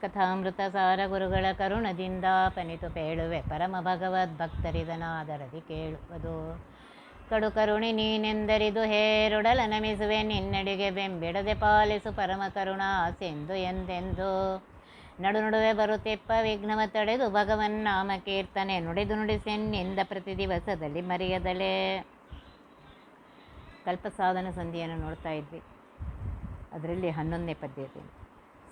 ಕಥಾಮೃತ ಸಾರ ಗುರುಗಳ ಕರುಣದಿಂದ ಪನಿತು ಪೇಳುವೆ. ಪರಮ ಭಗವದ್ ಭಕ್ತರಿದನಾದರದಿ ಕೇಳುವುದು. ಕಡು ಕರುಣಿ ನೀನೆಂದರಿದು ಹೇರುಡಲ ನಮಿಸುವೆ ನಿನ್ನಡಿಗೆ ಬೆಂಬಿಡದೆ ಪಾಲಿಸು ಪರಮ ಕರುಣಾ ಸಿಂಧು ಎಂದೆಂದು. ನಡು ನಡುವೆ ಬರುತ್ತಿಪ್ಪ ವಿಘ್ನವ ತಡೆದು ಭಗವನ್ ನಾಮ ಕೀರ್ತನೆ ನುಡಿದು ನುಡಿಸೆನ್ನಿಂದ ಪ್ರತಿ ದಿವಸದಲ್ಲಿ ಮರೆಯದಲೇ. ಕಲ್ಪಸಾಧನ ಸಂಧಿಯನ್ನು ನೋಡ್ತಾ ಇದ್ವಿ. ಅದರಲ್ಲಿ ಹನ್ನೊಂದನೇ ಪದ್ಯ ಇದೆ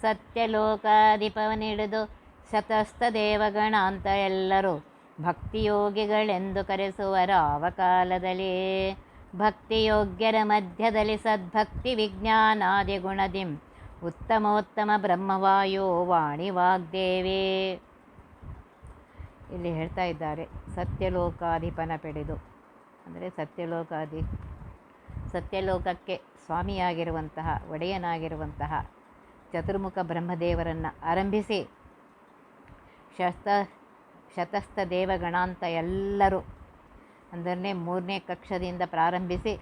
ಸತ್ಯಲೋಕಾಧಿಪವನಿಡಿದು ಶತಸ್ಥ ದೇವಗಣ ಅಂತ ಎಲ್ಲರೂ ಭಕ್ತಿಯೋಗಿಗಳೆಂದು ಕರೆಸುವರ ಕಾಲದಲ್ಲಿ ಭಕ್ತಿಯೋಗ್ಯರ ಮಧ್ಯದಲ್ಲಿ ಸದ್ಭಕ್ತಿ ವಿಜ್ಞಾನಾದಿ ಗುಣದಿಂ ಉತ್ತಮೋತ್ತಮ ಬ್ರಹ್ಮವಾಯೋ ವಾಣಿ ವಾಗ್ದೇವಿ ಇಲ್ಲಿ ಹೇಳ್ತಾ ಇದ್ದಾರೆ, ಸತ್ಯಲೋಕಾಧಿಪನ ಪಡೆದು. ಅಂದರೆ ಸತ್ಯಲೋಕಾಧಿ, ಸತ್ಯಲೋಕಕ್ಕೆ ಸ್ವಾಮಿಯಾಗಿರುವಂತಹ, ಒಡೆಯನಾಗಿರುವಂತಹ ಚತುರ್ಮುಖ ಬ್ರಹ್ಮದೇವರನ್ನು ಆರಂಭಿಸಿ ಶಸ್ತ ಶತಸ್ಥ ದೇವಗಣಾಂತ ಎಲ್ಲರೂ ಅಂದರೆ ಮೂರನೇ ಕಕ್ಷದಿಂದ ಪ್ರಾರಂಭಿಸಿ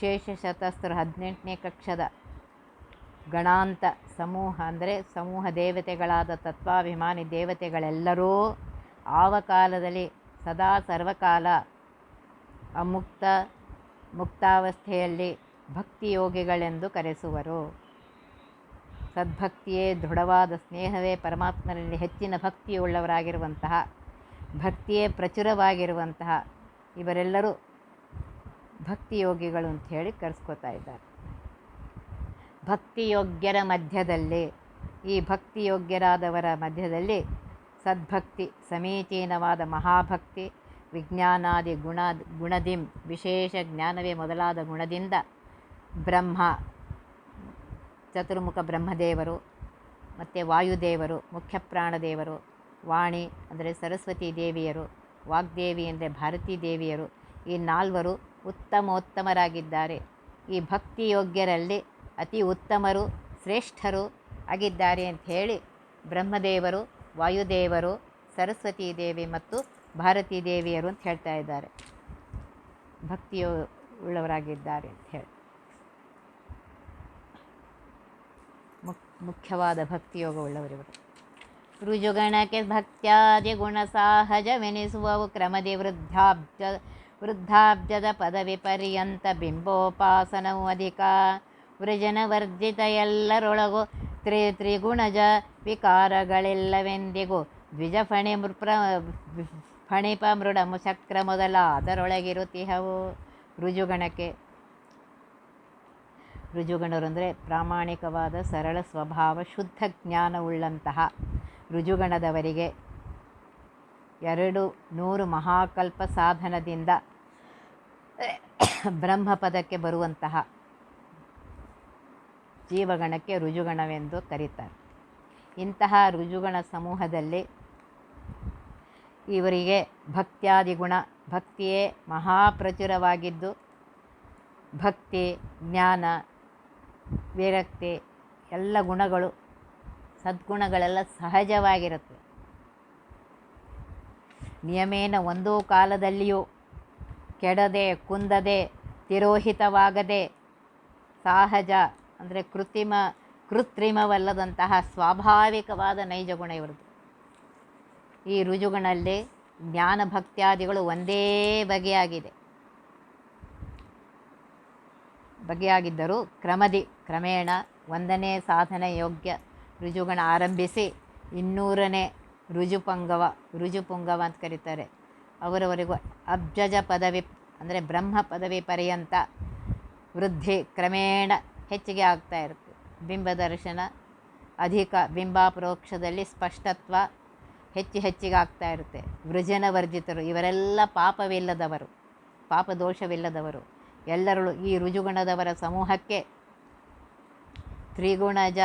ಶೇಷ ಶತಸ್ಥರು ಹದಿನೆಂಟನೇ ಕಕ್ಷದ ಗಣಾಂತ ಸಮೂಹ ಅಂದರೆ ಸಮೂಹ ದೇವತೆಗಳಾದ ತತ್ವಾಭಿಮಾನಿ ದೇವತೆಗಳೆಲ್ಲರೂ ಆವ ಕಾಲದಲ್ಲಿ ಸದಾ ಸರ್ವಕಾಲ ಅಮುಕ್ತ ಮುಕ್ತಾವಸ್ಥೆಯಲ್ಲಿ ಭಕ್ತಿಯೋಗಿಗಳೆಂದು ಕರೆಸುವರು. ಸದ್ಭಕ್ತಿಯೇ ದೃಢವಾದ ಸ್ನೇಹವೇ ಪರಮಾತ್ಮನಲ್ಲಿ ಹೆಚ್ಚಿನ ಭಕ್ತಿಯುಳ್ಳವರಾಗಿರುವಂತಹ, ಭಕ್ತಿಯೇ ಪ್ರಚುರವಾಗಿರುವಂತಹ ಇವರೆಲ್ಲರೂ ಭಕ್ತಿಯೋಗಿಗಳು ಅಂತ ಹೇಳಿ ಕರೆಸ್ಕೋತಾ ಇದ್ದಾರೆ. ಭಕ್ತಿಯೋಗ್ಯರ ಮಧ್ಯದಲ್ಲಿ, ಈ ಭಕ್ತಿಯೋಗ್ಯರಾದವರ ಮಧ್ಯದಲ್ಲಿ ಸದ್ಭಕ್ತಿ, ಸಮೀಚೀನವಾದ ಮಹಾಭಕ್ತಿ, ವಿಜ್ಞಾನಾದಿ ಗುಣ ಗುಣದಿಂ, ವಿಶೇಷ ಜ್ಞಾನವೇ ಮೊದಲಾದ ಗುಣದಿಂದ ಬ್ರಹ್ಮ ಚತುರ್ಮುಖ ಬ್ರಹ್ಮದೇವರು, ಮತ್ತು ವಾಯುದೇವರು, ಮುಖ್ಯ ಪ್ರಾಣದೇವರು, ವಾಣಿ ಅಂದರೆ ಸರಸ್ವತಿ ದೇವಿಯರು, ವಾಗ್ದೇವಿ ಅಂದರೆ ಭಾರತೀ ದೇವಿಯರು, ಈ ನಾಲ್ವರು ಉತ್ತಮೋತ್ತಮರಾಗಿದ್ದಾರೆ. ಈ ಭಕ್ತಿ ಯೋಗ್ಯರಲ್ಲಿ ಅತಿ ಉತ್ತಮರು, ಶ್ರೇಷ್ಠರು ಆಗಿದ್ದಾರೆ ಅಂತ ಹೇಳಿ ಬ್ರಹ್ಮದೇವರು, ವಾಯುದೇವರು, ಸರಸ್ವತಿ ದೇವಿ ಮತ್ತು ಭಾರತೀ ದೇವಿಯರು ಅಂತ ಹೇಳ್ತಾ ಇದ್ದಾರೆ. ಭಕ್ತಿಯು ಉಳ್ಳವರಾಗಿದ್ದಾರೆ ಅಂತ ಹೇಳಿ. ಮುಖ್ಯವಾದ ಭಕ್ತಿಯೋಗ ಉಳ್ಳವರಿವರು ರುಜುಗಣಕ್ಕೆ ಭಕ್ತ್ಯಾದಿ ಗುಣ ಸಾಹಜವೆನಿಸುವವು ಕ್ರಮದಿ ವೃದ್ಧಾಬ್ಜ, ವೃದ್ಧಾಬ್ಜದ ಪದವಿ ಪರ್ಯಂತ ಬಿಂಬೋಪಾಸನವು ಅಧಿಕ. ವೃಜನವರ್ಜಿತ ಎಲ್ಲರೊಳಗು ತ್ರಿ ತ್ರಿಗುಣಜ ವಿಕಾರಗಳೆಲ್ಲವೆಂದಿಗೂ ದ್ವಿಜ ಫಣಿ ಮೃಪ್ರ ಫಣಿಪ ಮೃಡ ಮುಚಕ್ರ ಮೊದಲ ಅದರೊಳಗಿರುತ್ತಿಹವು ರುಜುಗಣಕ್ಕೆ ರುಜುಗಣರು ಅಂದರೆ ಪ್ರಾಮಾಣಿಕವಾದ, ಸರಳ ಸ್ವಭಾವ, ಶುದ್ಧ ಜ್ಞಾನವುಳ್ಳಂತಹ ರುಜುಗಣದವರಿಗೆ ಎರಡು ನೂರು ಮಹಾಕಲ್ಪ ಸಾಧನದಿಂದ ಬ್ರಹ್ಮಪದಕ್ಕೆ ಬರುವಂತಹ ಜೀವಗಣಕ್ಕೆ ರುಜುಗಣವೆಂದು ಕರೀತಾರೆ. ಇಂತಹ ರುಜುಗಣ ಸಮೂಹದಲ್ಲಿ ಇವರಿಗೆ ಭಕ್ತ್ಯಾದಿ ಗುಣ, ಭಕ್ತಿಯೇ ಮಹಾಪ್ರಚುರವಾಗಿದ್ದು ಭಕ್ತಿ, ಜ್ಞಾನ ವಿರಕ್ತಿ, ಎಲ್ಲ ಗುಣಗಳು, ಸದ್ಗುಣಗಳೆಲ್ಲ ಸಹಜವಾಗಿರುತ್ತೆ. ನಿಯಮೇನ ಒಂದೂ ಕಾಲದಲ್ಲಿಯೂ, ಕೆಡದೆ, ಕುಂದದೆ, ತಿರೋಹಿತವಾಗದೆ, ಸಹಜ ಅಂದರೆ ಕೃತ್ರಿಮ ಕೃತ್ರಿಮವಲ್ಲದಂತಹ ಸ್ವಾಭಾವಿಕವಾದ ನೈಜ ಗುಣ ಇವರದು ಈ ರುಜುಗಳಲ್ಲಿ ಜ್ಞಾನ ಭಕ್ತ್ಯಾದಿಗಳು ಒಂದೇ ಬಗೆಯಾಗಿದೆ. ಬಗೆಯಾಗಿದ್ದರೂ ಕ್ರಮದಿ, ಕ್ರಮೇಣ ಒಂದನೇ ಸಾಧನೆ ಯೋಗ್ಯ ರುಜುಗಣ ಆರಂಭಿಸಿ ಇನ್ನೂರನೇ ರುಜುಪಂಗವ ರುಜುಪುಂಗವ ಅಂತ ಕರೀತಾರೆ. ಅವರವರೆಗೂ ಅಬ್ಜಜ ಪದವಿ, ಅಂದರೆ ಬ್ರಹ್ಮ ಪದವಿ ಪರ್ಯಂತ ವೃದ್ಧಿ ಕ್ರಮೇಣ ಹೆಚ್ಚಿಗೆ ಆಗ್ತಾ ಇರುತ್ತೆ. ಬಿಂಬ ದರ್ಶನ, ಅಧಿಕ ಬಿಂಬಾಪರೋಕ್ಷದಲ್ಲಿ ಸ್ಪಷ್ಟತ್ವ ಹೆಚ್ಚು ಹೆಚ್ಚಿಗೆ ಆಗ್ತಾ ಇರುತ್ತೆ. ವೃಜನ ವರ್ಜಿತರು, ಇವರೆಲ್ಲ ಪಾಪವಿಲ್ಲದವರು, ಪಾಪದೋಷವಿಲ್ಲದವರು. ಎಲ್ಲರಳು ಈ ರುಜುಗುಣದವರ ಸಮೂಹಕ್ಕೆ ತ್ರಿಗುಣಜ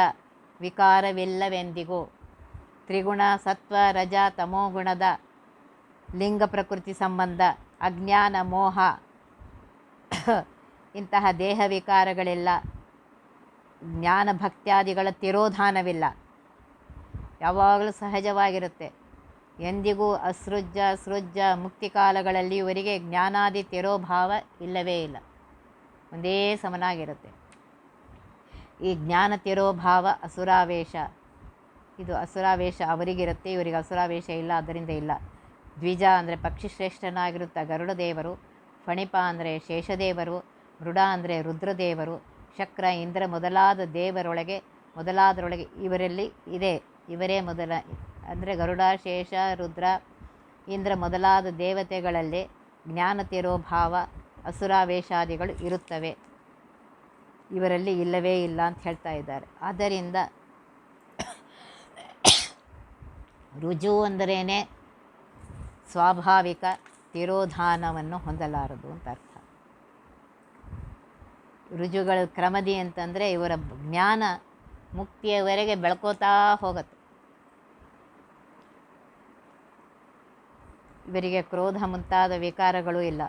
ವಿಕಾರವಿಲ್ಲವೆಂದಿಗೂ. ತ್ರಿಗುಣ ಸತ್ವ ರಜ ತಮೋಗುಣದ ಲಿಂಗ ಪ್ರಕೃತಿ ಸಂಬಂಧ ಅಜ್ಞಾನ ಮೋಹ ಇಂತಹ ದೇಹ ವಿಕಾರಗಳಿಲ್ಲ ಜ್ಞಾನ ಭಕ್ತ್ಯಾದಿಗಳ ತಿರೋಧಾನವಿಲ್ಲ. ಯಾವಾಗಲೂ ಸಹಜವಾಗಿರುತ್ತೆ. ಎಂದಿಗೂ ಅಸೃಜ ಸೃಜ ಮುಕ್ತಿ ಕಾಲಗಳಲ್ಲಿ ಇವರಿಗೆ ಜ್ಞಾನಾದಿ ತಿರೋಭಾವ ಇಲ್ಲವೇ ಇಲ್ಲ. ಒಂದೇ ಸಮನಾಗಿರುತ್ತೆ. ಈ ಜ್ಞಾನ ತಿರೋಭಾವ ಅಸುರಾವೇಶ. ಇದು ಅಸುರಾವೇಶ ಅವರಿಗಿರುತ್ತೆ, ಇವರಿಗೆ ಅಸುರಾವೇಶ ಇಲ್ಲ, ಅದರಿಂದ ಇಲ್ಲ. ದ್ವಿಜ ಅಂದರೆ ಪಕ್ಷಿಶ್ರೇಷ್ಠನಾಗಿರುತ್ತ ಗರುಡ ದೇವರು, ಫಣಿಪ ಅಂದರೆ ಶೇಷದೇವರು, ಮೃಡ ಅಂದರೆ ರುದ್ರದೇವರು, ಶಕ್ರ ಇಂದ್ರ ಮೊದಲಾದ ದೇವರೊಳಗೆ, ಮೊದಲಾದರೊಳಗೆ ಇವರಲ್ಲಿ ಇದೆ. ಇವರೇ ಮೊದಲ, ಅಂದರೆ ಗರುಡ, ಶೇಷ, ರುದ್ರ, ಇಂದ್ರ ಮೊದಲಾದ ದೇವತೆಗಳಲ್ಲಿ ಜ್ಞಾನ ತಿರೋಭಾವ ಅಸುರಾವೇಶಾದಿಗಳು ಇರುತ್ತವೆ. ಇವರಲ್ಲಿ ಇಲ್ಲವೇ ಇಲ್ಲ ಅಂತ ಹೇಳ್ತಾ ಇದ್ದಾರೆ. ಆದ್ದರಿಂದ ರುಜು ಅಂದರೇ ಸ್ವಾಭಾವಿಕ ತಿರೋಧಾನವನ್ನು ಹೊಂದಲಾರದು ಅಂತ ಅರ್ಥ. ರುಜುಗಳ ಕ್ರಮದಿ ಅಂತಂದರೆ ಇವರ ಜ್ಞಾನ ಮುಕ್ತಿಯವರೆಗೆ ಬೆಳ್ಕೋತಾ ಹೋಗುತ್ತೆ. ಇವರಿಗೆ ಕ್ರೋಧ ಮುಂತಾದ ವಿಕಾರಗಳು ಇಲ್ಲ.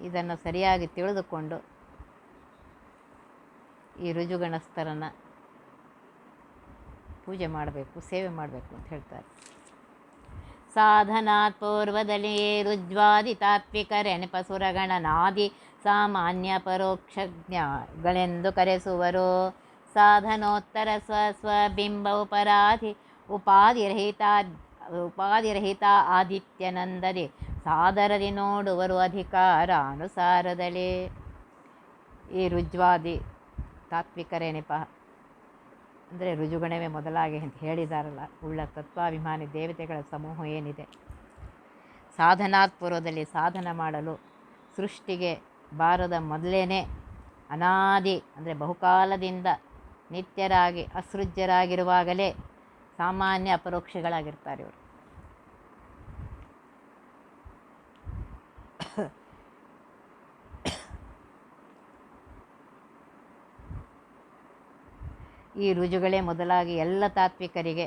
ಇದನ್ನು ಸರಿಯಾಗಿ ತಿಳಿದುಕೊಂಡು ಈ ರುಜುಗಣಸ್ಥರನ್ನು ಪೂಜೆ ಮಾಡಬೇಕು, ಸೇವೆ ಮಾಡಬೇಕು ಅಂತ ಹೇಳ್ತಾರೆ. ಸಾಧನಾತ್ ಪೂರ್ವದಲ್ಲಿ ರುಜ್ವಾದಿ ತಾತ್ವಿಕರೆನೆಪಸುರಗಣನಾದಿ ಸಾಮಾನ್ಯ ಪರೋಕ್ಷಜ್ಞಗಳೆಂದು ಕರೆಸುವರು. ಸಾಧನೋತ್ತರ ಸ್ವ ಸ್ವಬಿಂಬ ಉಪರಾಧಿ ಉಪಾಧಿರಹಿತ ಉಪಾಧಿರಹಿತ ಆದಿತ್ಯನಂದದಿ ಸಾದರದಿ ನೋಡುವರು ಅಧಿಕಾರಾನುಸಾರದಲ್ಲಿ ಈ ರುಜ್ವಾದಿ ತಾತ್ವಿಕರೇನೆಪ? ಅಂದರೆ ರುಜುಗಣವೇ ಮೊದಲಾಗಿ ಅಂತ ಹೇಳಿದಾರಲ್ಲ, ಉಳ್ಳ ತತ್ವಾಭಿಮಾನಿ ದೇವತೆಗಳ ಸಮೂಹ ಏನಿದೆ? ಸಾಧನಾತ್ ಪೂರ್ವದಲ್ಲಿ ಸಾಧನ ಮಾಡಲು ಸೃಷ್ಟಿಗೆ ಬಾರದ ಮೊದಲೇ ಅನಾದಿ, ಅಂದರೆ ಬಹುಕಾಲದಿಂದ ನಿತ್ಯರಾಗಿ ಅಸೃಜ್ಯರಾಗಿರುವಾಗಲೇ ಸಾಮಾನ್ಯ ಅಪರೋಕ್ಷಗಳಾಗಿರ್ತಾರೆ ಇವರು. ಈ ರುಜುಗಳೇ ಮೊದಲಾಗಿ ಎಲ್ಲ ತಾತ್ವಿಕರಿಗೆ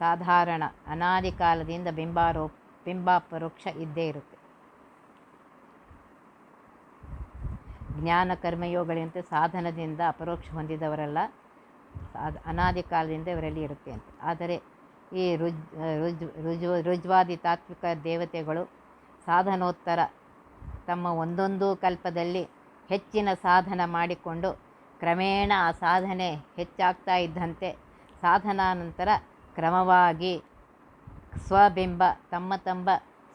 ಸಾಧಾರಣ ಅನಾದಿ ಕಾಲದಿಂದ ಬಿಂಬಾರೋ ಬಿಂಬಾಪರೋಕ್ಷ ಇದ್ದೇ ಇರುತ್ತೆ. ಜ್ಞಾನ ಕರ್ಮಯೋಗಗಳಂತೆ ಸಾಧನದಿಂದ ಅಪರೋಕ್ಷ ಹೊಂದಿದವರೆಲ್ಲ ಅನಾದಿ ಕಾಲದಿಂದ ಇವರಲ್ಲಿ ಇರುತ್ತೆ ಅಂತ. ಆದರೆ ಈ ರುಜ್ ರುಜ್ ರುಜು ರುಜ್ವಾದಿ ತಾತ್ವಿಕ ದೇವತೆಗಳು ಸಾಧನೋತ್ತರ ತಮ್ಮ ಒಂದೊಂದು ಕಲ್ಪದಲ್ಲಿ ಹೆಚ್ಚಿನ ಸಾಧನ ಮಾಡಿಕೊಂಡು ಕ್ರಮೇಣ ಆ ಸಾಧನೆ ಹೆಚ್ಚಾಗ್ತಾ ಇದ್ದಂತೆ. ಸಾಧನಾನಂತರ ಕ್ರಮವಾಗಿ ಸ್ವಬಿಂಬ, ತಮ್ಮ ತಮ್ಮ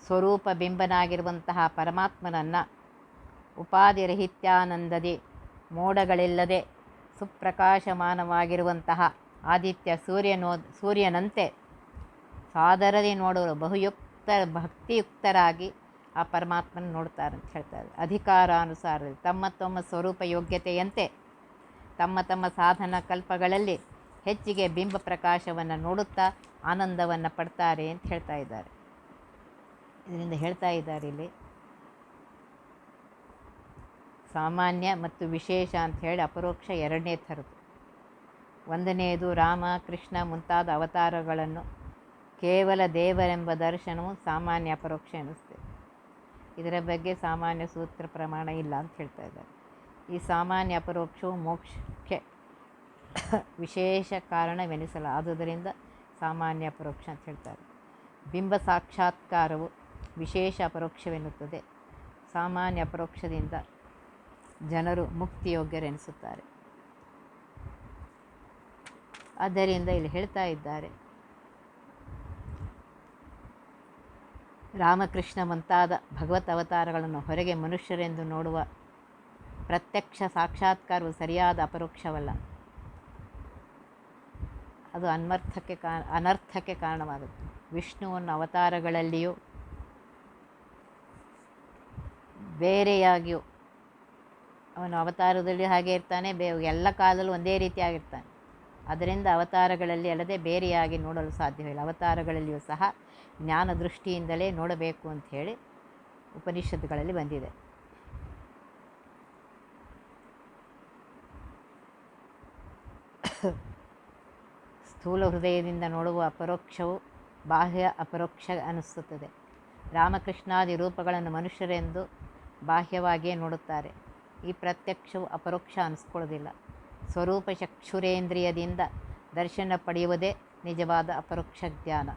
ಸ್ವರೂಪ ಬಿಂಬನಾಗಿರುವಂತಹ ಪರಮಾತ್ಮನನ್ನು ಉಪಾಧಿರಹಿತ್ಯಾನಂದದಿ, ಮೋಡಗಳಿಲ್ಲದೆ ಸುಪ್ರಕಾಶಮಾನವಾಗಿರುವಂತಹ ಆದಿತ್ಯ ಸೂರ್ಯನೋ, ಸೂರ್ಯನಂತೆ ಸಾದರದಿ ನೋಡೋರು ಬಹುಯುಕ್ತ, ಭಕ್ತಿಯುಕ್ತರಾಗಿ ಆ ಪರಮಾತ್ಮನ ನೋಡ್ತಾರೆ ಅಂತ ಹೇಳ್ತಾರೆ. ಅಧಿಕಾರಾನುಸಾರ ತಮ್ಮ ತಮ್ಮ ಸ್ವರೂಪ ಯೋಗ್ಯತೆಯಂತೆ ತಮ್ಮ ತಮ್ಮ ಸಾಧನ ಕಲ್ಪಗಳಲ್ಲಿ ಹೆಚ್ಚಿಗೆ ಬಿಂಬ ಪ್ರಕಾಶವನ್ನು ನೋಡುತ್ತಾ ಆನಂದವನ್ನು ಪಡ್ತಾರೆ ಅಂತ ಹೇಳ್ತಾ ಇದ್ದಾರೆ. ಇದರಿಂದ ಹೇಳ್ತಾ ಇದ್ದಾರೆ ಇಲ್ಲಿ. ಸಾಮಾನ್ಯ ಮತ್ತು ವಿಶೇಷ ಅಂತ ಹೇಳಿ ಅಪರೋಕ್ಷ ಎರಡನೇ ಥರದ್ದು. ಒಂದನೆಯದು ರಾಮ, ಕೃಷ್ಣ ಮುಂತಾದ ಅವತಾರಗಳನ್ನು ಕೇವಲ ದೇವರೆಂಬ ದರ್ಶನವು ಸಾಮಾನ್ಯ ಅಪರೋಕ್ಷ ಎನಿಸ್ತದೆ. ಇದರ ಬಗ್ಗೆ ಸಾಮಾನ್ಯ ಸೂತ್ರ ಪ್ರಮಾಣ ಇಲ್ಲ ಅಂತ ಹೇಳ್ತಾ ಇದ್ದಾರೆ. ಈ ಸಾಮಾನ್ಯ ಅಪರೋಕ್ಷವು ಮೋಕ್ಷಕ್ಕೆ ವಿಶೇಷ ಕಾರಣವೆನಿಸಲ್ಲ. ಆದುದರಿಂದ ಸಾಮಾನ್ಯ ಅಪರೋಕ್ಷ ಅಂತ ಹೇಳ್ತಾರೆ. ಬಿಂಬ ಸಾಕ್ಷಾತ್ಕಾರವು ವಿಶೇಷ ಅಪರೋಕ್ಷವೆನ್ನುತ್ತದೆ. ಸಾಮಾನ್ಯ ಅಪರೋಕ್ಷದಿಂದ ಜನರು ಮುಕ್ತಿಯೋಗ್ಯರೆನಿಸುತ್ತಾರೆ. ಆದ್ದರಿಂದ ಇಲ್ಲಿ ಹೇಳ್ತಾ ಇದ್ದಾರೆ, ರಾಮಕೃಷ್ಣ ಮುಂತಾದ ಭಗವತ್ ಅವತಾರಗಳನ್ನು ಹೊರಗೆ ಮನುಷ್ಯರೆಂದು ನೋಡುವ ಪ್ರತ್ಯಕ್ಷ ಸಾಕ್ಷಾತ್ಕಾರವು ಸರಿಯಾದ ಅಪರೋಕ್ಷವಲ್ಲ. ಅದು ಅನ್ವರ್ಥಕ್ಕೆ ಕಾ, ಅನರ್ಥಕ್ಕೆ ಕಾರಣವಾಗುತ್ತೆ. ವಿಷ್ಣುವನ್ನು ಅವತಾರಗಳಲ್ಲಿಯೂ, ಬೇರೆಯಾಗಿಯೂ, ಅವನು ಅವತಾರದಲ್ಲಿ ಹಾಗೆ ಇರ್ತಾನೆ, ಬೇ, ಎಲ್ಲ ಕಾಲದಲ್ಲೂ ಒಂದೇ ರೀತಿಯಾಗಿರ್ತಾನೆ ಅದರಿಂದ ಅವತಾರಗಳಲ್ಲಿ ಅಲ್ಲದೆ ಬೇರೆಯಾಗಿ ನೋಡಲು ಸಾಧ್ಯವಿಲ್ಲ. ಅವತಾರಗಳಲ್ಲಿಯೂ ಸಹ ಜ್ಞಾನ ದೃಷ್ಟಿಯಿಂದಲೇ ನೋಡಬೇಕು ಅಂತ ಹೇಳಿ ಉಪನಿಷತ್ತುಗಳಲ್ಲಿ ಬಂದಿದೆ. ಸ್ಥೂಲ ಹೃದಯದಿಂದ ನೋಡುವ ಅಪರೋಕ್ಷವು ಬಾಹ್ಯ ಅಪರೋಕ್ಷ ಅನಿಸುತ್ತದೆ. ರಾಮಕೃಷ್ಣಾದಿ ರೂಪಗಳನ್ನು ಮನುಷ್ಯರೆಂದು ಬಾಹ್ಯವಾಗಿಯೇ ನೋಡುತ್ತಾರೆ. ಈ ಪ್ರತ್ಯಕ್ಷವು ಅಪರೋಕ್ಷ ಅನಿಸ್ಕೊಳ್ಳೋದಿಲ್ಲ. ಸ್ವರೂಪ ಚಕ್ಷುರೇಂದ್ರಿಯದಿಂದ ದರ್ಶನ ಪಡೆಯುವುದೇ ನಿಜವಾದ ಅಪರೋಕ್ಷ ಜ್ಞಾನ.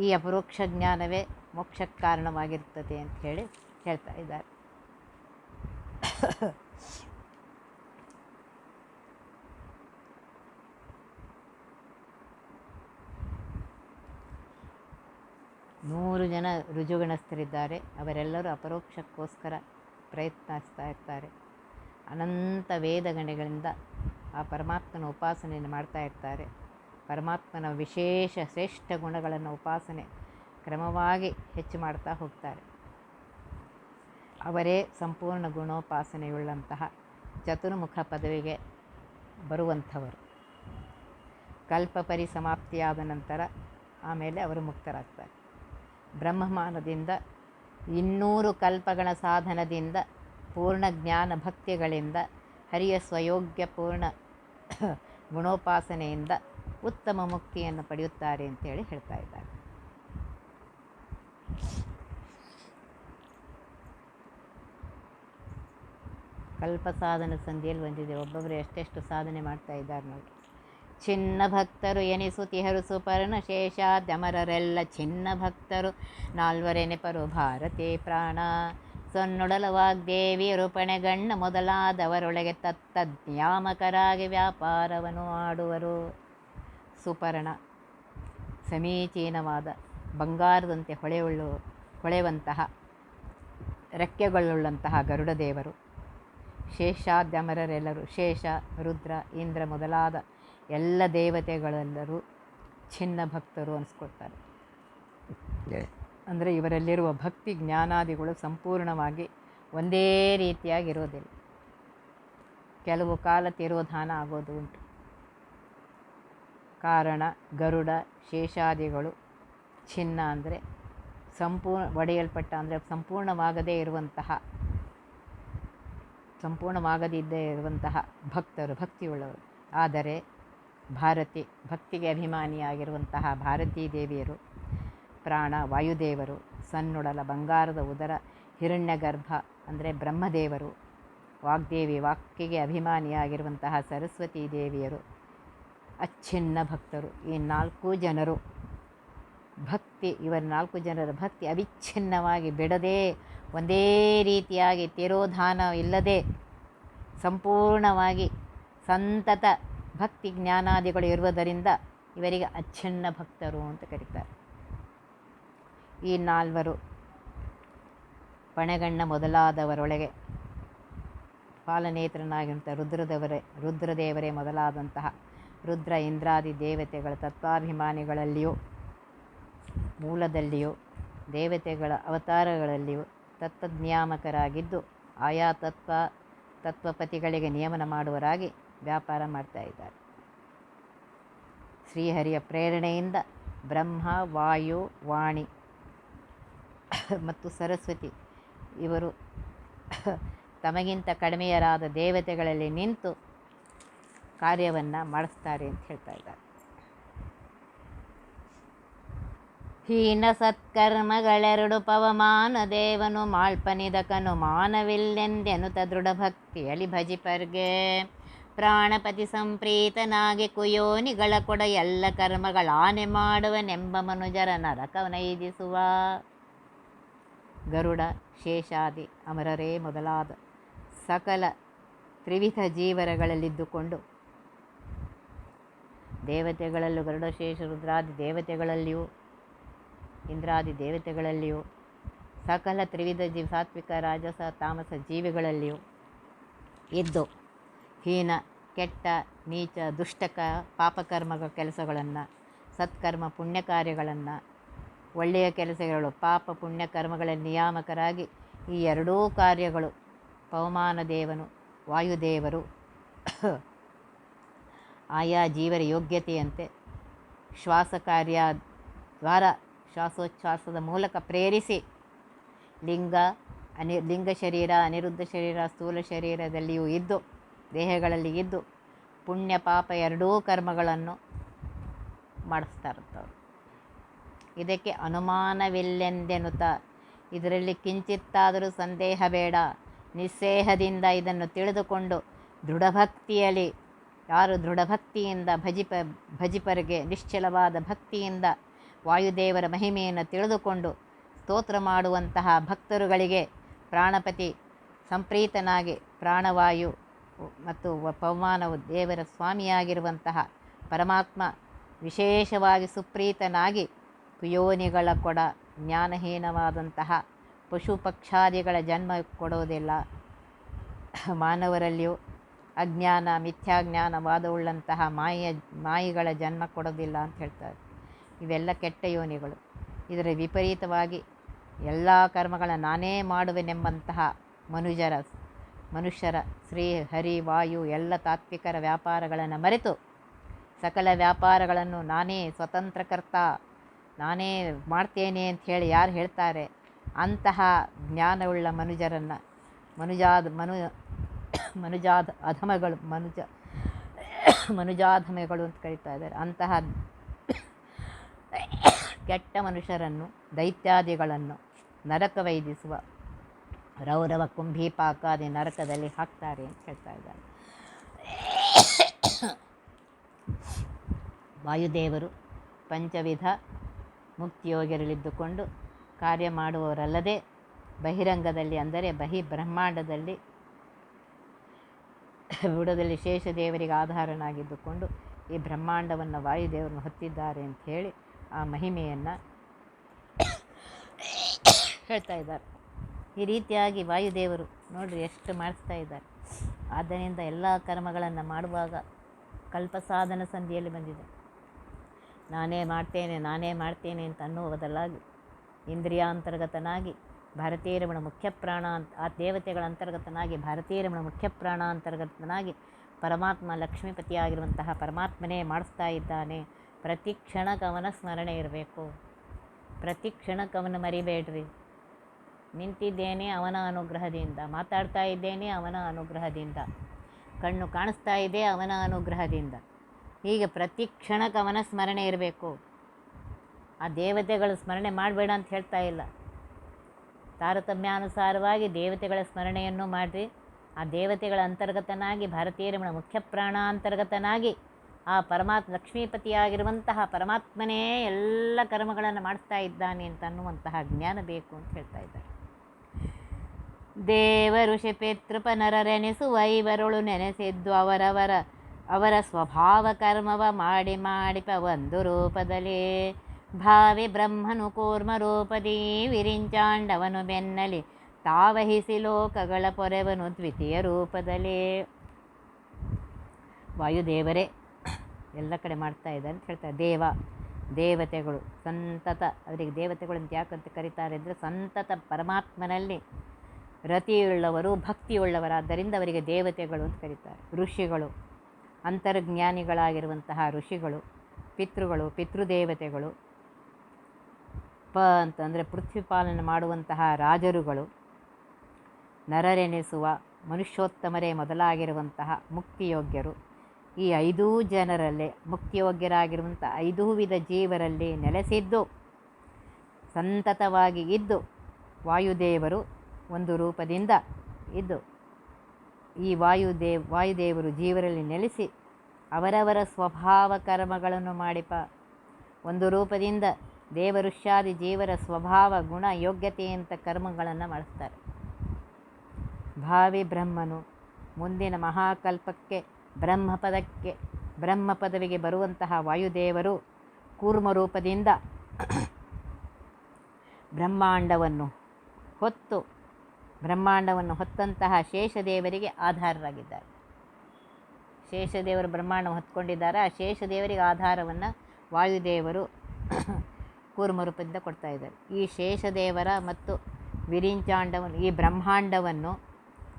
ಈ ಅಪರೋಕ್ಷ ಜ್ಞಾನವೇ ಮೋಕ್ಷಕ್ಕೆ ಕಾರಣವಾಗಿರುತ್ತದೆ ಅಂತ ಹೇಳಿ ಹೇಳ್ತಾ ಇದ್ದಾರೆ. ನೂರು ಜನ ರುಜುಗಣಸ್ಥರಿದ್ದಾರೆ. ಅವರೆಲ್ಲರೂ ಅಪರೋಕ್ಷಕ್ಕೋಸ್ಕರ ಪ್ರಯತ್ನಿಸ್ತಾ ಇರ್ತಾರೆ. ಅನಂತ ವೇದಗಣೆಗಳಿಂದ ಆ ಪರಮಾತ್ಮನ ಉಪಾಸನೆಯನ್ನು ಮಾಡ್ತಾ ಇರ್ತಾರೆ. ಪರಮಾತ್ಮನ ವಿಶೇಷ ಶ್ರೇಷ್ಠ ಗುಣಗಳನ್ನು ಉಪಾಸನೆ ಕ್ರಮವಾಗಿ ಹೆಚ್ಚು ಮಾಡ್ತಾ ಹೋಗ್ತಾರೆ. ಅವರೇ ಸಂಪೂರ್ಣ ಗುಣೋಪಾಸನೆಯುಳ್ಳಂತಹ ಚತುರ್ಮುಖ ಪದವಿಗೆ ಬರುವಂಥವರು. ಕಲ್ಪ ಪರಿಸಮಾಪ್ತಿಯಾದ ನಂತರ ಆಮೇಲೆ ಅವರು ಮುಕ್ತರಾಗ್ತಾರೆ. ಬ್ರಹ್ಮಮಾನದಿಂದ, ಇನ್ನೂರು ಕಲ್ಪಗಳ ಸಾಧನದಿಂದ, ಪೂರ್ಣ ಜ್ಞಾನ ಭಕ್ತಿಗಳಿಂದ, ಹರಿಯ ಸ್ವಯೋಗ್ಯ ಪೂರ್ಣ ಗುಣೋಪಾಸನೆಯಿಂದ ಉತ್ತಮ ಮುಕ್ತಿಯನ್ನು ಪಡೆಯುತ್ತಾರೆ ಅಂತೇಳಿ ಹೇಳ್ತಾ ಇದ್ದಾರೆ. ಕಲ್ಪ ಸಾಧನ ಸಂಧಿಯಲ್ಲಿ ಬಂದಿದೆ. ಒಬ್ಬೊಬ್ಬರು ಎಷ್ಟೆಷ್ಟು ಸಾಧನೆ ಮಾಡ್ತಾ ಇದ್ದಾರೆ ನೋಡಿ. ಚಿನ್ನ ಭಕ್ತರು ಎನಿಸುತಿಹರು ಸುಪರ್ಣ ಶೇಷಾದ್ಯಮರರೆಲ್ಲ ಚಿನ್ನ ಭಕ್ತರು. ನಾಲ್ವರೆನೆಪರು ಭಾರತಿ ಪ್ರಾಣ. ಸೊನ್ನೊಡಲ ವಾಗ್ದೇವಿ ರೂಪಣೆಗಣ್ಣ ಮೊದಲಾದವರೊಳಗೆ ತತ್ತಜ್ಞಾಮಕರಾಗಿ ವ್ಯಾಪಾರವನ್ನು ಆಡುವರು. ಸುಪರ್ಣ. ಸಮೀಚೀನವಾದ, ಬಂಗಾರದಂತೆ ಹೊಳೆಯುಳ್ಳು, ಹೊಳೆಯುವಂತಹ, ರೆಕ್ಕೆಗಳುಳ್ಳಂತಹ ಗರುಡದೇವರು. ಶೇಷಾದ್ಯಮರರೆಲ್ಲರೂ ಶೇಷ, ರುದ್ರ, ಇಂದ್ರ ಮೊದಲಾದ ಎಲ್ಲ ದೇವತೆಗಳೆಲ್ಲರೂ ಚಿನ್ನ ಭಕ್ತರು ಅನಿಸ್ಕೊಳ್ತಾರೆ. ಅಂದರೆ ಇವರಲ್ಲಿರುವ ಭಕ್ತಿ ಜ್ಞಾನಾದಿಗಳು ಸಂಪೂರ್ಣವಾಗಿ ಒಂದೇ ರೀತಿಯಾಗಿರೋದಿಲ್ಲ. ಕೆಲವು ಕಾಲ ತಿರೋಧಾನ ಆಗೋದು ಉಂಟು. ಕಾರಣ ಗರುಡ ಶೇಷಾದಿಗಳು ಚಿನ್ನ ಅಂದರೆ ಸಂಪೂರ್ಣ ಒಡೆಯಲ್ಪಟ್ಟ ಅಂದರೆ ಸಂಪೂರ್ಣವಾಗದೇ ಇರುವಂತಹ ಸಂಪೂರ್ಣವಾಗದಿದ್ದೇ ಇರುವಂತಹ ಭಕ್ತರು ಭಕ್ತಿಯುಳ್ಳವರು. ಆದರೆ ಭಾರತಿ, ಭಕ್ತಿಗೆ ಅಭಿಮಾನಿಯಾಗಿರುವಂತಹ ಭಾರತೀ ದೇವಿಯರು, ಪ್ರಾಣ ವಾಯುದೇವರು, ಸನ್ನುಡಲ ಬಂಗಾರದ ಉದರ, ಹಿರಣ್ಯಗರ್ಭ ಅಂದರೆ ಬ್ರಹ್ಮದೇವರು, ವಾಗ್ದೇವಿ ವಾಕ್ಕಿಗೆ ಅಭಿಮಾನಿಯಾಗಿರುವಂತಹ ಸರಸ್ವತೀ ದೇವಿಯರು, ಅಚ್ಛಿನ್ನ ಭಕ್ತರು, ಈ ನಾಲ್ಕು ಜನರು. ಭಕ್ತಿ, ಇವರ ನಾಲ್ಕು ಜನರ ಭಕ್ತಿ ಅವಿಚ್ಛಿನ್ನವಾಗಿ ಬಿಡದೆ, ಒಂದೇ ರೀತಿಯಾಗಿ ತಿರೋಧಾನ ಇಲ್ಲದೆ, ಸಂಪೂರ್ಣವಾಗಿ ಸಂತತ ಭಕ್ತಿ ಜ್ಞಾನಾದಿಗಳು ಇರುವುದರಿಂದ ಇವರಿಗೆ ಅಚ್ಛನ್ನ ಭಕ್ತರು ಅಂತ ಕರೀತಾರೆ. ಈ ನಾಲ್ವರು ಪಣೆಗಣ್ಣ ಮೊದಲಾದವರೊಳಗೆ ಪಾಲನೇತ್ರನಾಗಿರುವಂಥ ರುದ್ರದೇವರೇ ರುದ್ರದೇವರೇ ಮೊದಲಾದಂತಹ ರುದ್ರ ಇಂದ್ರಾದಿ ದೇವತೆಗಳ ತತ್ವಾಭಿಮಾನಿಗಳಲ್ಲಿಯೂ, ಮೂಲದಲ್ಲಿಯೂ, ದೇವತೆಗಳ ಅವತಾರಗಳಲ್ಲಿಯೂ ತತ್ವಜ್ಞಾಮಕರಾಗಿದ್ದು ಆಯಾ ತತ್ವ ತತ್ವಪತಿಗಳಿಗೆ ನಿಯಮನ ಮಾಡುವರಾಗಿ ವ್ಯಾಪಾರ ಮಾಡ್ತಾ ಇದ್ದಾರೆ. ಶ್ರೀಹರಿಯ ಪ್ರೇರಣೆಯಿಂದ ಬ್ರಹ್ಮ, ವಾಯು, ವಾಣಿ ಮತ್ತು ಸರಸ್ವತಿ ಇವರು ತಮಗಿಂತ ಕಡಿಮೆಯರಾದ ದೇವತೆಗಳಲ್ಲಿ ನಿಂತು ಕಾರ್ಯವನ್ನು ಮಾಡಿಸ್ತಾರೆ ಅಂತ ಹೇಳ್ತಾ ಇದ್ದಾರೆ. ಹೀನ ಸತ್ಕರ್ಮಗಳೆರಡು ಪವಮಾನ ದೇವನು ಮಾಳ್ಪನಿದಕನು ಮಾನವಿಲ್ಲೆಂದೆನುತ ದೃಢ ಭಕ್ತಿಯಲಿ ಭಜಿಪರ್ಗೆ. ಪ್ರಾಣಪತಿ ಸಂಪ್ರೀತನಾಗಿ ಕುಯೋನಿಗಳ ಕೊಡ ಎಲ್ಲ ಕರ್ಮಗಳ ಆನೆ ಮಾಡುವನೆಂಬ ಮನುಜರ ನರಕವನೈದಿಸುವ ಗರುಡ, ಶೇಷಾದಿ, ಅಮರರೇ ಮೊದಲಾದ ಸಕಲ ತ್ರಿವಿಧ ಜೀವರಗಳಲ್ಲಿದ್ದುಕೊಂಡು ದೇವತೆಗಳಲ್ಲೂ ಗರುಡ, ಶೇಷ, ರುದ್ರಾದಿ ದೇವತೆಗಳಲ್ಲಿಯೂ, ಇಂದ್ರಾದಿ ದೇವತೆಗಳಲ್ಲಿಯೂ, ಸಕಲ ತ್ರಿವಿಧ ಜೀವ, ಸಾತ್ವಿಕ, ರಾಜಸ, ತಾಮಸ ಜೀವಿಗಳಲ್ಲಿಯೂ ಇದ್ದು ಹೀನ, ಕೆಟ್ಟ, ನೀಚ, ದುಷ್ಟಕ ಪಾಪಕರ್ಮ ಕೆಲಸಗಳನ್ನು, ಸತ್ಕರ್ಮ, ಪುಣ್ಯ ಕಾರ್ಯಗಳನ್ನು, ಒಳ್ಳೆಯ ಕೆಲಸಗಳು, ಪಾಪ, ಪುಣ್ಯ ಕರ್ಮಗಳ ನಿಯಾಮಕರಾಗಿ ಈ ಎರಡೂ ಕಾರ್ಯಗಳು ಪವಮಾನ ದೇವನು, ವಾಯುದೇವರು, ಆಯಾ ಜೀವರ ಯೋಗ್ಯತೆಯಂತೆ ಶ್ವಾಸ ಕಾರ್ಯ ದ್ವಾರ ಶ್ವಾಸೋಚ್ಛ್ವಾಸದ ಮೂಲಕ ಪ್ರೇರಿಸಿ ಲಿಂಗ, ಅನಿ, ಲಿಂಗ ಶರೀರ, ಅನಿರುದ್ಧ ಶರೀರ, ಸ್ಥೂಲ ಶರೀರದಲ್ಲಿಯೂ ಇದ್ದು ದೇಹಗಳಲ್ಲಿ ಇದ್ದು ಪುಣ್ಯ ಪಾಪ ಎರಡೂ ಕರ್ಮಗಳನ್ನು ಮಾಡಿಸ್ತಾ ಇರ್ತವ್ರು ಇದಕ್ಕೆ ಅನುಮಾನವಿಲ್ಲೆಂದೆನುತ ಇದರಲ್ಲಿ ಕಿಂಚಿತ್ತಾದರೂ ಸಂದೇಹ ಬೇಡ. ನಿಸ್ಸೇಹದಿಂದ ಇದನ್ನು ತಿಳಿದುಕೊಂಡು ದೃಢಭಕ್ತಿಯಲ್ಲಿ, ಯಾರು ದೃಢಭಕ್ತಿಯಿಂದ ಭಜಿಪ ಭಜಿಪರಿಗೆ ನಿಶ್ಚಲವಾದ ಭಕ್ತಿಯಿಂದ ವಾಯುದೇವರ ಮಹಿಮೆಯನ್ನು ತಿಳಿದುಕೊಂಡು ಸ್ತೋತ್ರ ಮಾಡುವಂತಹ ಭಕ್ತರುಗಳಿಗೆ ಪ್ರಾಣಪತಿ, ಸಂಪ್ರೀತನಾಗಿ ಪ್ರಾಣವಾಯು ಮತ್ತು ಪವಮಾನವು ದೇವರ ಸ್ವಾಮಿಯಾಗಿರುವಂತಹ ಪರಮಾತ್ಮ ವಿಶೇಷವಾಗಿ ಸುಪ್ರೀತನಾಗಿ ಕುಯೋನಿಗಳ ಕೊಡ ಜ್ಞಾನಹೀನವಾದಂತಹ ಪಶು ಪಕ್ಷಾದಿಗಳ ಜನ್ಮ ಕೊಡೋದಿಲ್ಲ. ಮಾನವರಲ್ಲಿಯೂ ಅಜ್ಞಾನ, ಮಿಥ್ಯಾಜ್ಞಾನವಾದವುಳ್ಳಂತಹ ಮಾಯ, ಮಾಯಿಗಳ ಜನ್ಮ ಕೊಡೋದಿಲ್ಲ ಅಂತ ಹೇಳ್ತಾರೆ. ಇವೆಲ್ಲ ಕೆಟ್ಟ ಯೋನಿಗಳು. ಇದರ ವಿಪರೀತವಾಗಿ ಎಲ್ಲ ಕರ್ಮಗಳ ನಾನೇ ಮಾಡುವೆನೆಂಬಂತಹ ಮನುಜರ ಮನುಷ್ಯರ ಶ್ರೀ ಹರಿ, ವಾಯು ಎಲ್ಲ ತಾತ್ವಿಕರ ವ್ಯಾಪಾರಗಳನ್ನು ಮರೆತು ಸಕಲ ವ್ಯಾಪಾರಗಳನ್ನು ನಾನೇ ಸ್ವತಂತ್ರಕರ್ತ, ನಾನೇ ಮಾಡ್ತೇನೆ ಅಂತ ಹೇಳಿ ಯಾರು ಹೇಳ್ತಾರೆ? ಅಂತಹ ಜ್ಞಾನವುಳ್ಳ ಮನುಜರನ್ನು, ಮನುಜಾದ, ಮನು, ಮನುಜಾದ ಅಧಮಗಳು, ಮನುಜ, ಮನುಜಾಧಮಗಳು ಅಂತ ಕರೀತಾ ಇದ್ದಾರೆ. ಅಂತಹ ಕೆಟ್ಟ ಮನುಷ್ಯರನ್ನು, ದೈತ್ಯಾದಿಗಳನ್ನು ನರಕ ವೈದಿಸುವ ರೌರವ ಕುಂಭೀಪಾಕಾದಿ ನರಕದಲ್ಲಿ ಹಾಕ್ತಾರೆ ಅಂತ ಹೇಳ್ತಾ ಇದ್ದಾರೆ. ವಾಯುದೇವರು ಪಂಚವಿಧ ಮುಕ್ತಿಯೋಗಿರಲಿದ್ದುಕೊಂಡು ಕಾರ್ಯ ಮಾಡುವವರಲ್ಲದೆ ಬಹಿರಂಗದಲ್ಲಿ ಅಂದರೆ ಬಹಿ ಬ್ರಹ್ಮಾಂಡದಲ್ಲಿ ಬುಡದಲ್ಲಿ ಶೇಷದೇವರಿಗೆ ಆಧಾರನಾಗಿದ್ದುಕೊಂಡು ಈ ಬ್ರಹ್ಮಾಂಡವನ್ನು ವಾಯುದೇವರನ್ನು ಹೊತ್ತಿದ್ದಾರೆ ಅಂತ ಹೇಳಿ ಆ ಮಹಿಮೆಯನ್ನು ಹೇಳ್ತಾ ಇದ್ದಾರೆ. ಈ ರೀತಿಯಾಗಿ ವಾಯುದೇವರು ನೋಡಿರಿ ಎಷ್ಟು ಮಾಡಿಸ್ತಾ ಇದ್ದಾರೆ. ಆದ್ದರಿಂದ ಎಲ್ಲ ಕರ್ಮಗಳನ್ನು ಮಾಡುವಾಗ ಕಲ್ಪಸಾಧನ ಸಂಧಿಯಲ್ಲಿ ಬಂದಿದೆ. ನಾನೇ ಮಾಡ್ತೇನೆ ನಾನೇ ಮಾಡ್ತೇನೆ ಅಂತ ಅನ್ನುವುದಲ್ಲಾಗಿ ಇಂದ್ರಿಯಾಂತರ್ಗತನಾಗಿ ಭಾರತೀಯ ರಮಣ ಮುಖ್ಯ ಪ್ರಾಣ ಅಂತ, ಆ ದೇವತೆಗಳ ಅಂತರ್ಗತನಾಗಿ ಭಾರತೀಯ ರಮಣ ಮುಖ್ಯ ಪ್ರಾಣ ಅಂತರ್ಗತನಾಗಿ ಪರಮಾತ್ಮ ಲಕ್ಷ್ಮೀಪತಿಯಾಗಿರುವಂತಹ ಪರಮಾತ್ಮನೇ ಮಾಡಿಸ್ತಾ ಇದ್ದಾನೆ. ಪ್ರತಿ ಕ್ಷಣಕ್ಕೆ ಅವನ ಸ್ಮರಣೆ ಇರಬೇಕು. ಪ್ರತಿ ಕ್ಷಣಕ್ಕೆ ಅವನ ಮರಿಬೇಡ್ರಿ. ನಿಂತಿದ್ದೇನೆ ಅವನ ಅನುಗ್ರಹದಿಂದ. ಮಾತಾಡ್ತಾ ಇದ್ದೇನೆ ಅವನ ಅನುಗ್ರಹದಿಂದ. ಕಣ್ಣು ಕಾಣಿಸ್ತಾ ಇದೆ ಅವನ ಅನುಗ್ರಹದಿಂದ. ಹೀಗೆ ಪ್ರತಿ ಕ್ಷಣಕ್ಕೆ ಅವನ ಸ್ಮರಣೆ ಇರಬೇಕು. ಆ ದೇವತೆಗಳ ಸ್ಮರಣೆ ಮಾಡಬೇಡ ಅಂತ ಹೇಳ್ತಾ ಇಲ್ಲ. ತಾರತಮ್ಯಾನುಸಾರವಾಗಿ ದೇವತೆಗಳ ಸ್ಮರಣೆಯನ್ನು ಮಾಡಿರಿ. ಆ ದೇವತೆಗಳ ಅಂತರ್ಗತನಾಗಿ, ಭಾರತೀಯ ರಮಣ ಮುಖ್ಯ ಪ್ರಾಣ ಅಂತರ್ಗತನಾಗಿ, ಆ ಪರಮಾತ್ಮ ಲಕ್ಷ್ಮೀಪತಿಯಾಗಿರುವಂತಹ ಪರಮಾತ್ಮನೇ ಎಲ್ಲ ಕರ್ಮಗಳನ್ನು ಮಾಡಿಸ್ತಾ ಇದ್ದಾನೆ ಅಂತ ಅನ್ನುವಂತಹ ಜ್ಞಾನ ಬೇಕು ಅಂತ ಹೇಳ್ತಾ ಇದ್ದಾರೆ. ದೇವ ಋಷಿ ಪಿತೃಪ ನರರೆನಿಸುವ ಇವರುಳು ನೆನೆಸಿದ್ದು ಅವರವರ, ಅವರ ಸ್ವಭಾವ ಕರ್ಮವ ಮಾಡಿ ಮಾಡಿಪ ಒಂದು ರೂಪದಲ್ಲಿ. ಭಾವಿ ಬ್ರಹ್ಮನು ಕೂರ್ಮ ರೂಪದಿ ವಿರಿಂಚಾಂಡವನು ಬೆನ್ನಲಿ, ತಾವಹಿಸಿ ಲೋಕಗಳ ಪೊರೆವನು ದ್ವಿತೀಯ ರೂಪದಲ್ಲಿ. ವಾಯುದೇವರೇ, ಎಲ್ಲ ಕಡೆ ಮಾಡ್ತಾ ಇದ್ದಾರೆ ಅಂತ ಹೇಳ್ತಾರೆ. ದೇವ, ದೇವತೆಗಳು, ಸಂತತ, ಅವರಿಗೆ ದೇವತೆಗಳು ಅಂತ ಯಾಕಂತ ಕರೀತಾರೆ ಅಂದರೆ ಸಂತತ ಪರಮಾತ್ಮನಲ್ಲಿ ರತಿಯುಳ್ಳವರು, ಭಕ್ತಿಯುಳ್ಳವರಾದ್ದರಿಂದ ಅವರಿಗೆ ದೇವತೆಗಳು ಅಂತ ಕರೀತಾರೆ. ಋಷಿಗಳು, ಅಂತರ್ಜ್ಞಾನಿಗಳಾಗಿರುವಂತಹ ಋಷಿಗಳು, ಪಿತೃಗಳು, ಪಿತೃದೇವತೆಗಳು, ಪ ಅಂತಂದರೆ ಪೃಥ್ವಿ ಪಾಲನೆ ಮಾಡುವಂತಹ ರಾಜರುಗಳು, ನರರೆನಿಸುವ ಮನುಷ್ಯೋತ್ತಮರೇ ಮೊದಲಾಗಿರುವಂತಹ ಮುಕ್ತಿಯೋಗ್ಯರು. ಈ ಐದೂ ಜನರಲ್ಲೇ ಮುಕ್ತಿಯೋಗ್ಯರಾಗಿರುವಂಥ ಐದೂ ವಿಧ ಜೀವರಲ್ಲಿ ನೆಲೆಸಿದ್ದು, ಸಂತತವಾಗಿ ಇದ್ದು, ವಾಯುದೇವರು ಒಂದು ರೂಪದಿಂದ ಇದ್ದು ಈ ವಾಯುದೇವ್ ವಾಯುದೇವರು ಜೀವರಲ್ಲಿ ನೆಲೆಸಿ ಅವರವರ ಸ್ವಭಾವ ಕರ್ಮಗಳನ್ನು ಮಾಡಿಪ. ಒಂದು ರೂಪದಿಂದ ದೇವಋಷ್ಯಾದಿ ಜೀವರ ಸ್ವಭಾವ, ಗುಣ ಯೋಗ್ಯತೆಯಂಥ ಕರ್ಮಗಳನ್ನು ಮಾಡಿಸ್ತಾರೆ. ಭಾವಿ ಬ್ರಹ್ಮನು ಮುಂದಿನ ಮಹಾಕಲ್ಪಕ್ಕೆ ಬ್ರಹ್ಮಪದಕ್ಕೆ ಬ್ರಹ್ಮ ಪದವಿಗೆ ಬರುವಂತಹ ವಾಯುದೇವರು ಕೂರ್ಮ ರೂಪದಿಂದ ಬ್ರಹ್ಮಾಂಡವನ್ನು ಹೊತ್ತು ಬ್ರಹ್ಮಾಂಡವನ್ನು ಹೊತ್ತಂತಹ ಶೇಷದೇವರಿಗೆ ಆಧಾರರಾಗಿದ್ದಾರೆ. ಶೇಷದೇವರು ಬ್ರಹ್ಮಾಂಡ ಹೊತ್ಕೊಂಡಿದ್ದಾರೆ. ಆ ಶೇಷದೇವರಿಗೆ ಆಧಾರವನ್ನು ವಾಯುದೇವರು ಕೂರ್ಮ ರೂಪದಿಂದ ಕೊಡ್ತಾ ಇದ್ದಾರೆ. ಈ ಶೇಷದೇವರ ಮತ್ತು ವಿರಿಂಚಾಂಡವನ್ನು, ಈ ಬ್ರಹ್ಮಾಂಡವನ್ನು,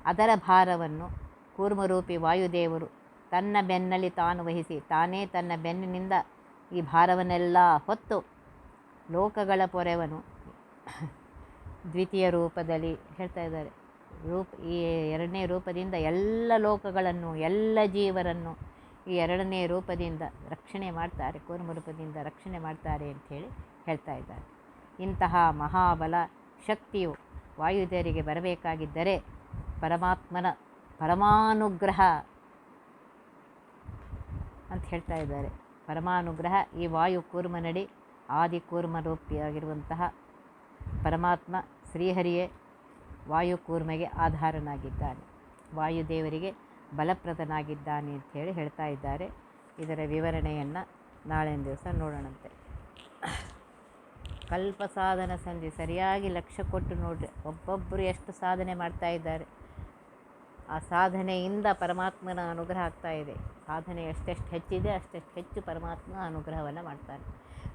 ಅದರ ಭಾರವನ್ನು ಕೂರ್ಮರೂಪಿ ವಾಯುದೇವರು ತನ್ನ ಬೆನ್ನಲ್ಲಿ ತಾನು ವಹಿಸಿ, ತಾನೇ ತನ್ನ ಬೆನ್ನಿನಿಂದ ಈ ಭಾರವನ್ನೆಲ್ಲ ಹೊತ್ತು ಲೋಕಗಳ ಪೊರೆವನು ದ್ವಿತೀಯ ರೂಪದಲ್ಲಿ ಹೇಳ್ತಾ ಇದ್ದಾರೆ. ರೂಪ, ಈ ಎರಡನೇ ರೂಪದಿಂದ ಎಲ್ಲ ಲೋಕಗಳನ್ನು, ಎಲ್ಲ ಜೀವರನ್ನು ಈ ಎರಡನೇ ರೂಪದಿಂದ ರಕ್ಷಣೆ ಮಾಡ್ತಾರೆ ಕೂರ್ಮ ರೂಪದಿಂದ ರಕ್ಷಣೆ ಮಾಡ್ತಾರೆ ಅಂಥೇಳಿ ಹೇಳ್ತಾ ಇದ್ದಾರೆ. ಇಂತಹ ಮಹಾಬಲ ಶಕ್ತಿಯು ವಾಯುದೇವರಿಗೆ ಬರಬೇಕಾಗಿದ್ದರೆ ಪರಮಾತ್ಮನ ಪರಮಾನುಗ್ರಹ ಅಂತ ಹೇಳ್ತಾ ಇದ್ದಾರೆ. ಪರಮಾನುಗ್ರಹ ಈ ವಾಯು ಕೂರ್ಮನಡಿ ಆದಿ ಕೂರ್ಮ ರೂಪಿಯಾಗಿರುವಂತಹ ಪರಮಾತ್ಮ ಶ್ರೀಹರಿಯೇ ವಾಯುಕೂರ್ಮೆಗೆ ಆಧಾರನಾಗಿದ್ದಾನೆ. ವಾಯುದೇವರಿಗೆ ಬಲಪ್ರದನಾಗಿದ್ದಾನೆ ಅಂಥೇಳಿ ಹೇಳ್ತಾ ಇದ್ದಾರೆ. ಇದರ ವಿವರಣೆಯನ್ನು ನಾಳಿನ ದಿವಸ ನೋಡೋಣಂತೆ. ಕಲ್ಪ ಸಾಧನ ಸಂಧಿ ಸರಿಯಾಗಿ ಲಕ್ಷ್ಯ ಕೊಟ್ಟು ನೋಡ್ರಿ. ಒಬ್ಬೊಬ್ಬರು ಎಷ್ಟು ಸಾಧನೆ ಮಾಡ್ತಾ ಇದ್ದಾರೆ. ಆ ಸಾಧನೆಯಿಂದ ಪರಮಾತ್ಮನ ಅನುಗ್ರಹ ಆಗ್ತಾ ಇದೆ. ಸಾಧನೆ ಎಷ್ಟೆಷ್ಟು ಹೆಚ್ಚಿದೆ, ಅಷ್ಟೆಷ್ಟು ಹೆಚ್ಚು ಪರಮಾತ್ಮ ಅನುಗ್ರಹವನ್ನು ಮಾಡ್ತಾನೆ.